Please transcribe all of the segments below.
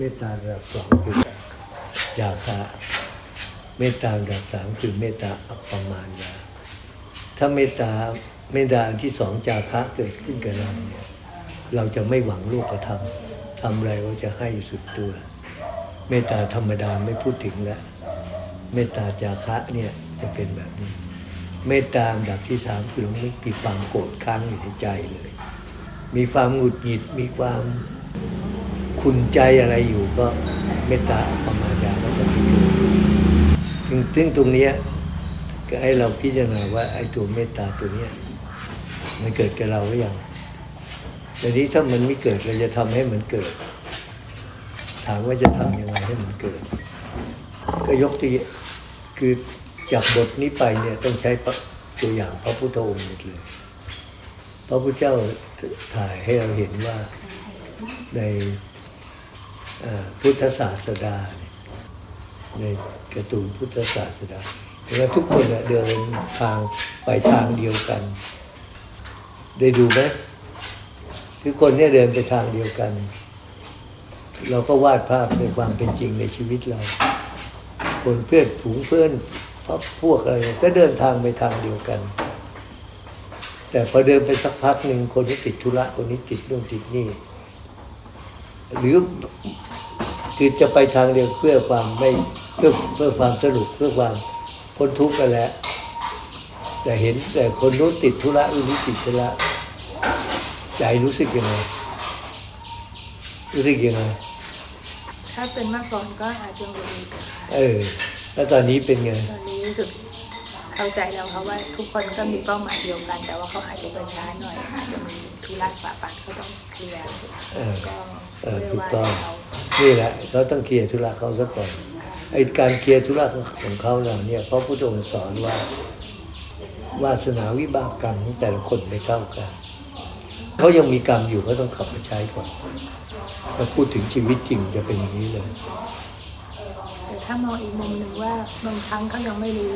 เมตตาระดับสองคือจาคะเมตตาระดับสามคือเมตตาอัปปมาณาถ้าเมตตาเมตตาที่สองจาคะเกิดขึ้นกับเราเนี่ยเราจะไม่หวังโลกธรรมทำอะไรก็จะให้สุดตัว เมตตาธรรมดาไม่พูดถึงแล้วเมตตาจาคะเนี่ยจะเป็นแบบนี้ เมตตาอันดับที่สามคือเราไม่มีความโกรธค้างอยู่ในใจเลย มีความหงุดหงิดมีความ ขุนใจอะไรอยู่ก็เมตตาอัปปมาดาก็จะมีอยู่ซึ่งซึ่งตรงนี้ก็ให้เราพิจารณาว่าไอ้ตัวเมตตาตัวเนี้ยมันเกิดกับเราหรือยังแต่นี้ถ้ามันไม่เกิดเราจะทำให้มันเกิด ถามว่าจะทำยังไงให้มันเกิด ก็ยกตัวอย่างคือจากบทนี้ไปเนี่ยต้องใช้ตัวอย่างพระพุทธองค์หมดเลย พระพุทธเจ้าถ่ายให้เราเห็นว่าใน พุทธศาสดาในกร์ตูนพุทธศาสดาเห็นว่าทุกคนเดินทางไปทางเดียวกัน ได้ดูไหมทุกคนเนี่ยเดินไปทางเดียวกัน เราก็วาดภาพในความเป็นจริงในชีวิตเรา คนเพื่อนฝูงเพื่อนพบพวกอะไรก็เดินทางไปทางเดียวกัน แต่พอเดินไปสักพักหนึ่งคนนี้ติดธุระคนนี้ติดนู่นติดนี่หรือ คือจะไปทางเดียวเพื่อความไม่เพื่อเพื่อความสนุกเพื่อความพ้นทุกข์กันแหล้วแต่เห็นแต่คนนู้นติดธุระคนนี้ติดธุระใจรู้สึกยังไงรู้สึกยังไงถ้าเป็นเมื่อก่อนก็อาจจะมีเออ แล้วตอนนี้เป็นไง ตอนนี้รู้สึกเข้าใจแล้วค่ะว่าทุกคนก็มีเป้าหมายเดียวกัน แต่ว่าเขาอาจจะไปช้าหน่อยอาจจะมี ธุระปะปัดเขาต้องเคลียร์เออก็เออถูกต้อง นี่แหละเขาต้องเคลียร์ธุระเขาซะก่อนไอ้การเคลียร์ธุระของเขาเราเนี่ยพระพุทธองค์สอนว่าวาสนาวิบากกรรมของแต่ละคนไม่เท่ากันเขายังมีกรรมอยู่ก็ต้องขับไปใช้ก่อนถ้าพูดถึงชีวิตจริงจะเป็นอย่างนี้เลยแต่ถ้ามองอีกมุมหนึ่งว่าบางครั้งเขายังไม่รู้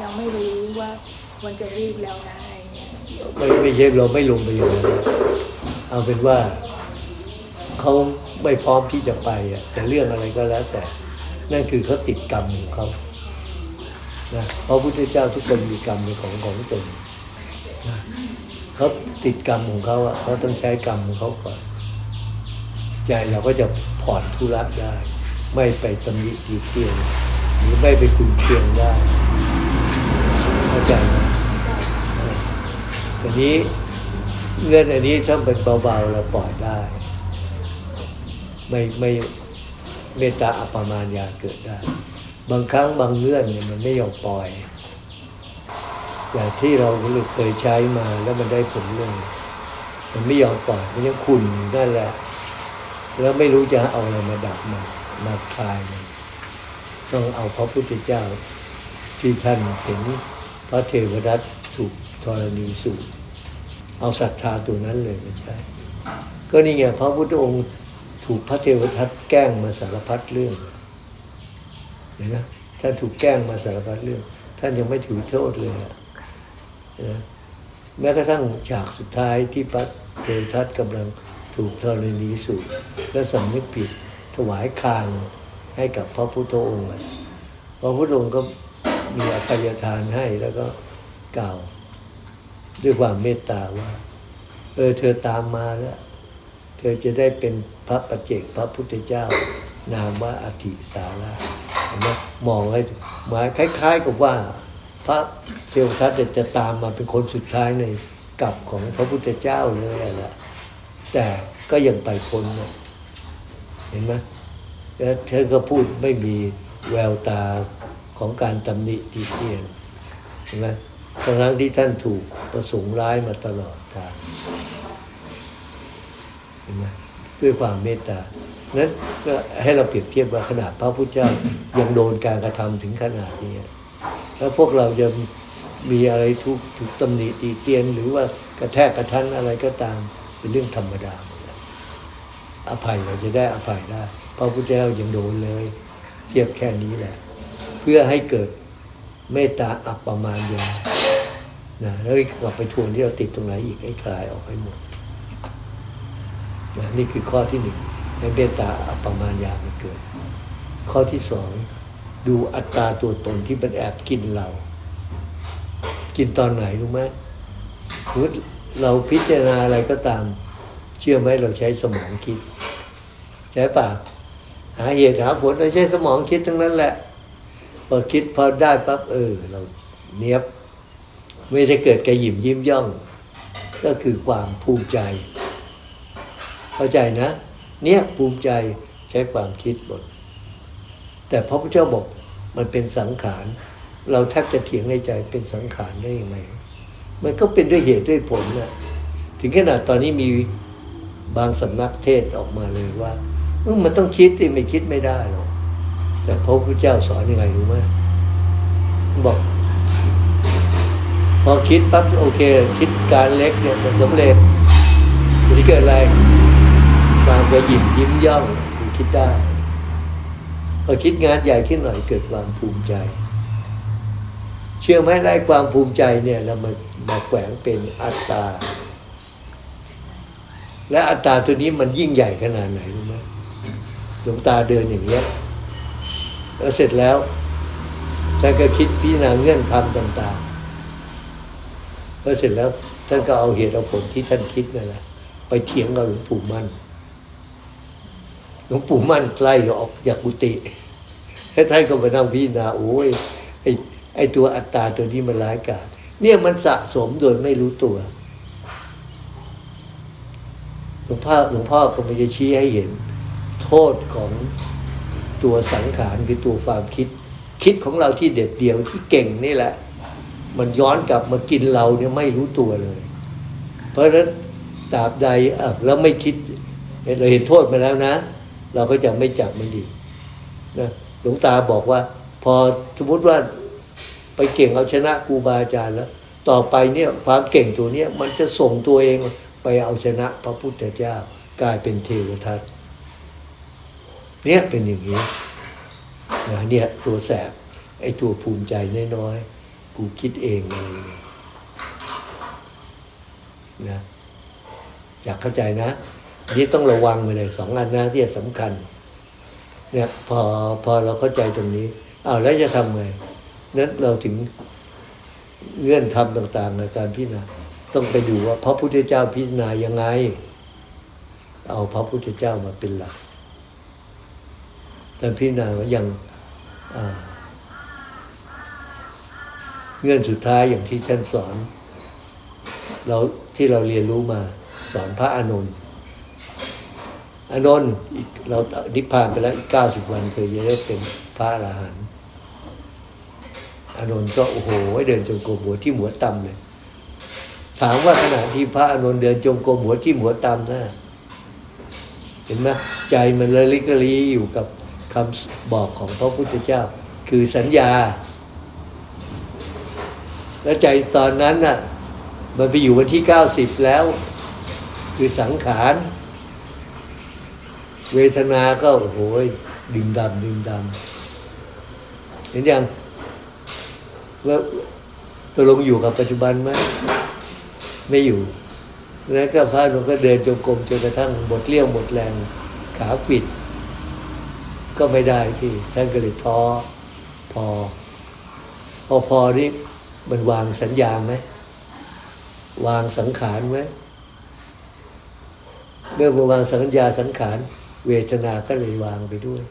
ยังไม่รู้ว่าควรจะรีบแล้วนะ ไม่ไม่ใช่เราไม่ลงไปอย่างนั้นเอาเป็นว่าเขาไม่พร้อมที่จะไปอะแต่เรื่องอะไรก็แล้วแต่ นั่นคือเขาติดกรรมของเขานะเพราะพระพุทธเจ้าทุกคนมีกรรมเป็นของของตนนะเขาติดกรรมของเขาอะเขาต้องใช้กรรมของเขาก่อนใจเราก็จะผ่อนธุระได้ ไม่ไปตำหนิตีเตียนหรือไม่ไปคุณเคียงได้เข้าใจไหม ทีนี้เงื่อนอันนี้ถ้าเป็นเบาๆเราปล่อยได้ ไม่ไม่เมตตาอัปมาณยาเกิดได้ บางครั้งบางเงื่อนเนี่ยมันไม่ยอมปล่อยอย่างที่เราเคยใช้มาแล้วมันได้ผลเรื่องมันไม่ยอมปล่อยมันยังขุ่นนั่นแหละ แล้วไม่รู้จะเอาอะไรมาดับมันมาคลายมันต้องเอาพระพุทธเจ้าที่ท่านเห็นพระเทวทัตถูก ธรณีสูบเอาศรัทธาตัวนั้นเลยไม่ใช่ ก็นี่ไงพระพุทธองค์ถูกพระเทวทัตแกล้งมาสารพัดเรื่องเห็นไหมท่านถูกแกล้งมาสารพัดเรื่อง ท่านยังไม่ถือโทษเลยอะนะแม้กระทั่งฉากสุดท้ายที่พระเทวทัตกำลังถูกธรณีสูบและสำนึกผิดถวายคางให้กับพระพุทธองค์พระพุทธองค์ก็มีอภัยทานให้แล้วก็กล่าว ด้วยความเมตตาว่า เออ เธอตามมาแล้ว เธอจะได้เป็นพระปัจเจกพระพุทธเจ้า นามว่าอธิสาระเห็นไหมมองให้หมายคล้าย ๆ กับว่า พระเทวทัตจะตามมาเป็นคนสุดท้ายในกับของพระพุทธเจ้าเลยแหละแต่ก็ยังไปพ้นนะเห็นไหมแล้วเธอก็พูดไม่มีแววตาของการตำหนิตีเตียนเห็นไหม ทั้งที่ท่านถูกประสงค์ร้ายมาตลอดทางเห็นไหมด้วยความเมตตานั้นก็ให้เราเปรียบเทียบว่าขนาดพระพุทธเจ้ายังโดนการกระทำถึงขนาดนี้แล้วพวกเราจะมีอะไรทุกถูกตำหนิตีเตียน หรือว่ากระแทกกระทันอะไรก็ตามเป็นเรื่องธรรมดาหมดแล้วอภัยเราจะได้อภัยได้พระพุทธเจ้ายังโดนเลย เทียบแค่นี้แหละ เพื่อให้เกิดเมตตาอัปปมาณยา นะแล้วกลับไปทวนที่เราติดตรงไหนอีกให้คลายออกให้หมดนะนี่คือข้อที่หนึ่งให้เมตตาอัปมาณญามันเกิด ข้อที่สองดูอัตราตัวตนที่มันแอบกินเรา กินตอนไหนรู้ไหมเราพิจารณาอะไรก็ตาม เชื่อไหมเราใช้สมองคิด ใช่ปะหาเหตุหาผลเราใช้สมองคิดทั้งนั้นแหละพอคิดพอได้ปั๊บเออ เราเนียบ ไม่ได้เกิดกระยิมยิ้มย่อง ก็คือความภูมิใจ เข้าใจนะ เนี่ยภูมิใจใช้ความคิดบท แต่พระพุทธเจ้าบอกมันเป็นสังขาร เราแทบจะเถียงในใจเป็นสังขารได้ยังไงมันก็เป็นด้วยเหตุด้วยผลนะถึงขนาดตอนนี้มีบางสำนักเทศออกมาเลยว่ามันต้องคิดสิไม่คิดไม่ได้หรอกแต่พระพุทธเจ้าสอนยังไงรู้ไหมบอก พอคิดปั๊บโอเค คิดการเล็กเนี่ยมันสำเร็จมันเกิดอะไรความกระหยิมยิ้มย่องคุณคิดได้พอคิดงานใหญ่ขึ้นหน่อยเกิดความภูมิใจ เชื่อไหมไล่ความภูมิใจเนี่ยแล้วมันมาแขวงเป็นอัตตา และอัตตาตัวนี้มันยิ่งใหญ่ขนาดไหนรู้ไหมหลวงตาเดินอย่างเงี้ยแล้วเสร็จแล้วท่านก็คิดพิจารณาเงื่อนคำต่าง แล้วเสร็จแล้วท่านก็เอาเหตุเอาผลที่ท่านคิดนั่นแหละไปเถียงกับหลวงปู่มั่นหลวงปู่มั่นไล่ออกจากกุฏิแล้วท่านก็มานั่งพิจารณาโอ้ยไอ้ไอ้ตัวอัตตาตัวนี้มันร้ายกาจเนี่ยมันสะสมโดยไม่รู้ตัวหลวงพ่อหลวงพ่อก็ไม่จะชี้ให้เห็น โทษของตัวสังขารคือตัวความคิด คิดของเราที่เด็ดเดียวที่เก่งนี่แหละ มันย้อนกลับมากินเราเนี่ยไม่รู้ตัวเลย เพราะฉะนั้นตราบใดอะแล้วไม่คิดเราเห็นโทษมาแล้วนะ เราก็จะไม่จับมันดีนะหลวงตาบอกว่า พอสมมติว่าไปเก่งเอาชนะครูบาอาจารย์แล้ว ต่อไปเนี่ยความเก่งตัวเนี้ยมันจะส่งตัวเองไปเอาชนะพระพุทธเจ้ากลายเป็นเทวทัตเนี่ยเป็นอย่างนี้นะเนี่ยตัวแสบไอ้ตัวภูมิใจน้อยๆ กูคิดเองอะไรเงี้ยนะอยากเข้าใจนะนี่ต้องระวังไปเลยสองอันนะที่สำคัญ เนี่ยพอพอเราเข้าใจตรงนี้อ้าวแล้วจะทำไงนั้นเราถึงเงื่อนทำต่าง ๆ ในการพิจารณาต้องไปดูว่าพระพุทธเจ้าพิจารณายังไง เอาพระพุทธเจ้ามาเป็นหลักการพิจารณาว่าอย่างอ่า เงื่อนสุดท้ายอย่างที่ท่านสอนเราที่เราเรียนรู้มาสอนพระอานนท์อานนท์เรานิพพานไปแล้วอีกเก้าสิบวันเคยจะได้เป็นพระอรหันต์อานนท์ก็โอ้โหเดินจงกรมหัวที่หัวต่ำเลยถามว่าขณะที่พระอานนท์เดินจงกรมหัวที่หัวต่ำนะเห็นไหมใจมันละลิกละลีอยู่กับคำบอกของพระพุทธเจ้า คือสัญญา แล้วใจตอนนั้นน่ะ มันไปอยู่วันที่เก้าสิบแล้ว คือสังขาร เวทนาก็โอ้โหดิ่มดำดิ่มดำเห็นยังว่าตกลงอยู่กับปัจจุบันไหมไม่อยู่ แล้วก็พระนก็เดินจงกรมจนกระทั่งหมดเลี้ยวหมดแรงขาปิด ก็ไม่ได้ที่ท่านก็เลยท้อพอพอพอนี่ มันวางสัญญาไหมวางสังขารไหมเมื่อมาวางสัญญาสังขาร เวทนาก็เลยวางไปด้วย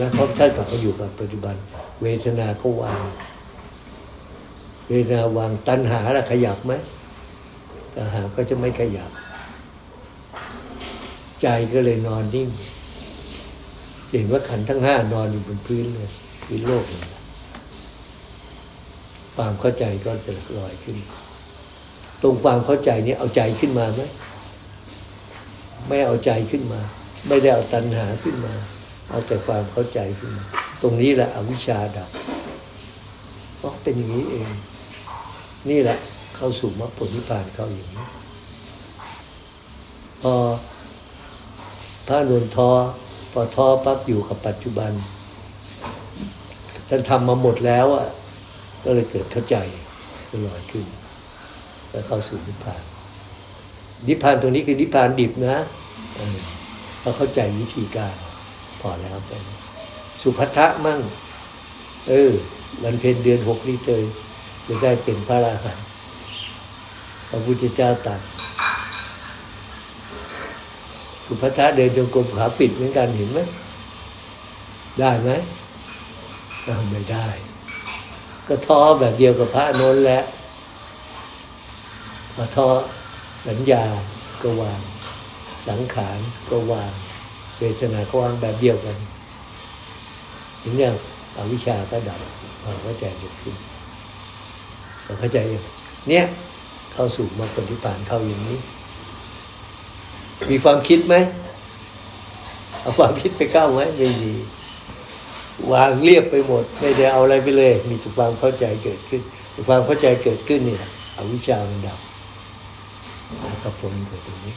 นะเพราะท่านกลับมาอยู่กับปัจจุบัน เวทนาก็วาง เวทนาวางตัณหาละขยับไหมตัณหาก็จะไม่ขยับ ใจก็เลยนอนนิ่ง เห็นว่าขันทั้งห้านอนอยู่บนพื้นเลยพื้นโลกเลย ความเข้าใจก็จะลอยขึ้น ตรงความเข้าใจนี้เอาใจขึ้นมาไหมไม่เอาใจขึ้นมา ไม่ได้เอาตัณหาขึ้นมา เอาแต่ความเข้าใจขึ้นมา ตรงนี้แหละอวิชชาดับเพราะเป็นอย่างนี้เอง นี่แหละเข้าสู่มรรคผลนิพพานเข้าอย่างนี้ พอพระนนทอพอทอปั๊บอยู่กับปัจจุบันท่านทำมาหมดแล้วอะ ก็เลยเกิดเข้าใจก็ลอยขึ้น แล้วเข้าสู่นิพพาน นิพพานตรงนี้คือนิพพานดิบนะเราเข้าใจวิธีการพอแล้วไปสุภัทะมั่ง เออวันเพ็ญเดือนหกนี่เตยจะได้เป็นพระอรหันต์พระพุทธเจ้าตรัสสุภัทะเดินจงกรมขาปิดเหมือนกันเห็นไหมได้ไหมไม่ได้ ก็ท้อแบบเดียวกับพระอานนแหละพอท้อสัญญาก็วาง สังขารก็วางเวทนาก็วางแบบเดียวกันถึงอย่างอวิชาก็ดับความเข้าใจเกิดขึ้นเราเข้าใจยังเนี่ยเข้าสู่มรรคผลที่ผ่านเข้าอย่างนี้ มีความคิดไหมเอาความคิดไปก้าวไหมไม่มี วางเรียบไปหมด ไม่ได้เอาอะไรไปเลย มีแต่ความเข้าใจเกิดขึ้นความเข้าใจเกิดขึ้นเนี่ยอวิชชามันดับแล้วก็พ้นไปตรงนี้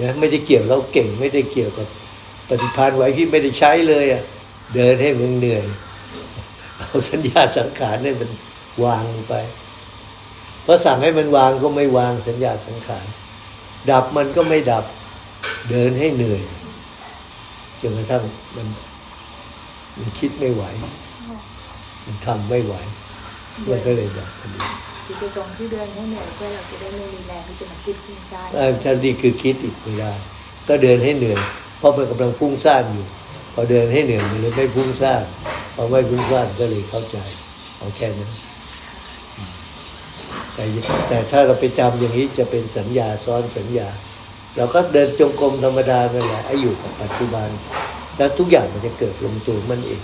นะไม่ได้เกี่ยวเราเก่งไม่ได้เกี่ยวกับปฏิภาณไว้ที่ไม่ได้ใช้เลยอะเดินให้มันเหนื่อยเอาสัญญาสังขารเนี่ยมันวางลงไปเพราะสั่งให้มันวางก็ไม่วางสัญญาสังขารดับมันก็ไม่ดับ เดินให้เหนื่อยจนกระทั่งมัน มันคิดไม่ไหว มันทำไม่ไหวมันก็เลยดับพอดีจุดประสงค์ที่เดินให้เหนื่อยเพื่อเราจะได้ไม่มีแรงที่จะมาคิดฟุ้งซ่านอ่าถ้านี่คือคิดอีกไม่ได้ ก็เดินให้เหนื่อยเพราะมันกำลังฟุ้งซ่านอยู่ พอเดินให้เหนื่อยมันเลยไม่ฟุ้งซ่านพอไม่ฟุ้งซ่านก็เลยเข้าใจเอาแค่นั้นอืมแต่แต่ถ้าเราไปจำอย่างนี้จะเป็นสัญญาซ้อนสัญญา เราก็เดินจงกรมธรรมดานั่นแหละให้อยู่กับปัจจุบัน แล้วทุกอย่างมันจะเกิดลงตัวมันเอง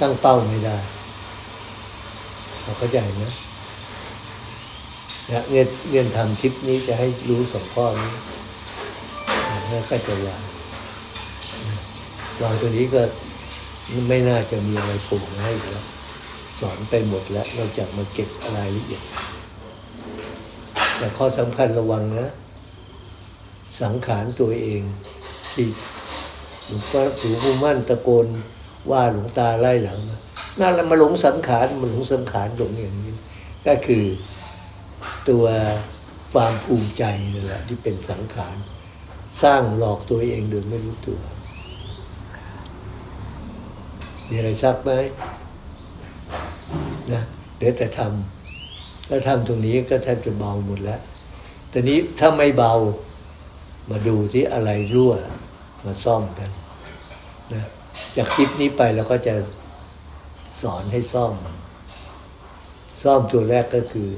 ตั้งเป้าไม่ได้เราเข้าใจนะนะเงื่อนเงื่อนทำคลิปนี้จะให้รู้สองข้อนี้แล้วก็จะวางวางตัวนี้ก็ไม่น่าจะมีอะไรปลูกให้แล้วสอนไปหมดแล้วนอกจากมาเก็บอะไรละเอียดแต่ข้อสำคัญระวังนะ สังขารตัวเองที่ พ่อหลวงปู่มั่นตะโกนว่าหลวงตาไล่หลังมานั่นแหละมาหลงสังขารมันหลงสังขารหลงอย่างนี้ ก็คือตัวความภูมิใจนั่นแหละที่เป็นสังขารสร้างหลอกตัวเองโดยไม่รู้ตัว มีอะไรซักไหมนะเดี๋ยวแต่ทำถ้าทำตรงนี้ก็แทบจะเบาหมดแล้วแต่นี้ถ้าไม่เบามาดูที่อะไรรั่วมาซ่อมกัน นะจากคลิปนี้ไปเราก็จะสอนให้ซ่อม ซ่อมตัวแรกก็คือ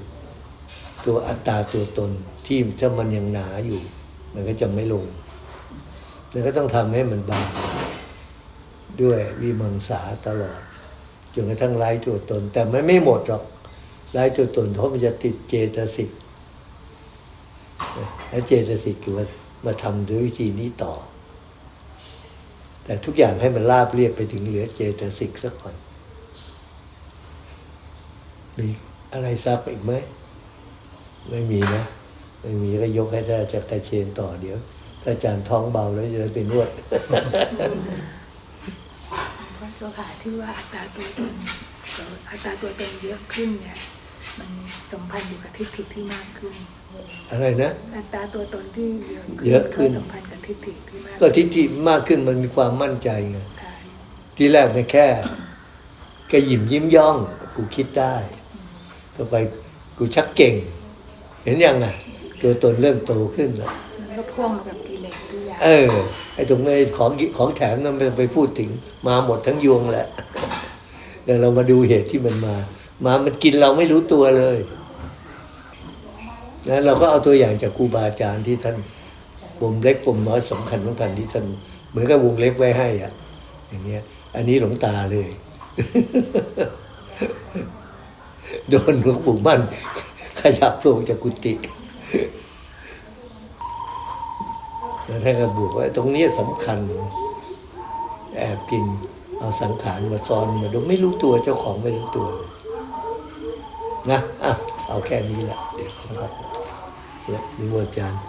ตัวอัตตาตัวตนที่ถ้ามันยังหนาอยู่ มันก็จะไม่ลงแล้วก็ต้องทำให้มันบางด้วยวิมังสาตลอดจนกระทั่งไร้ตัวตน แต่มันไม่หมดหรอกไร้ตัวตนเพราะมันจะติดเจตสิกและเจตสิกคือว่ามาทำด้วยวิธีนี้ต่อ แต่ทุกอย่างให้มันราบเรียบไปถึงเหลือเจตสิกซะก่อน มีอะไรซักอีกไหม ไม่มีนะ ไม่มีก็ยกให้ได้จากกระเชนต่อเดี๋ยว ถ้าอาจารย์ท้องเบาแล้วจะได้ไปนวดเพราะเจ้าที่ว่าอัตราตัวตนอัตราตัวตนเยอะขึ้นเนี่ย มันสัมพันธ์อยู่กับทิฏฐิที่มากขึ้นอะไรนะอัตราตัวตนที่เยอะเยอะขึ้นก็สัมพันธ์กับทิฏฐิที่มากก็ทิฏฐิมากขึ้นมันมีความมั่นใจไงค่ะที่แรกมันแค่แค่หยิมยิ้มย่อง กูคิดได้ต่อไปกูชักเก่ง เห็นยังไงตัวตนเริ่มโตขึ้นแล้วมันก็พ่วงมากับกิเลสทุกอย่างเออไอ้ตรงไอ้ของของแถมนั้นไปพูดถึงมาหมดทั้งยวงแหละเดี๋ยวเรามาดูเหตุที่มันมา มามันกินเราไม่รู้ตัวเลยนะเราก็เอาตัวอย่างจากครูบาอาจารย์ที่ท่านปมเล็กปมน้อยสำคัญสำคัญที่ท่านเหมือนกับวงเล็บไว้ให้อะ อย่างเงี้ย อันนี้หลงตาเลย โดนหลวงปู่มั่น ขยับลงจากกุฏิแล้วท่านก็บอกว่าตรงนี้สำคัญ แอบกินเอาสังขารมาซ้อนมาดูไม่รู้ตัวเจ้าของไม่รู้ตัวเลย นะอะเอาแค่นี้แหละเดี๋ยวครับเดี๋ยวมีวอาจารย์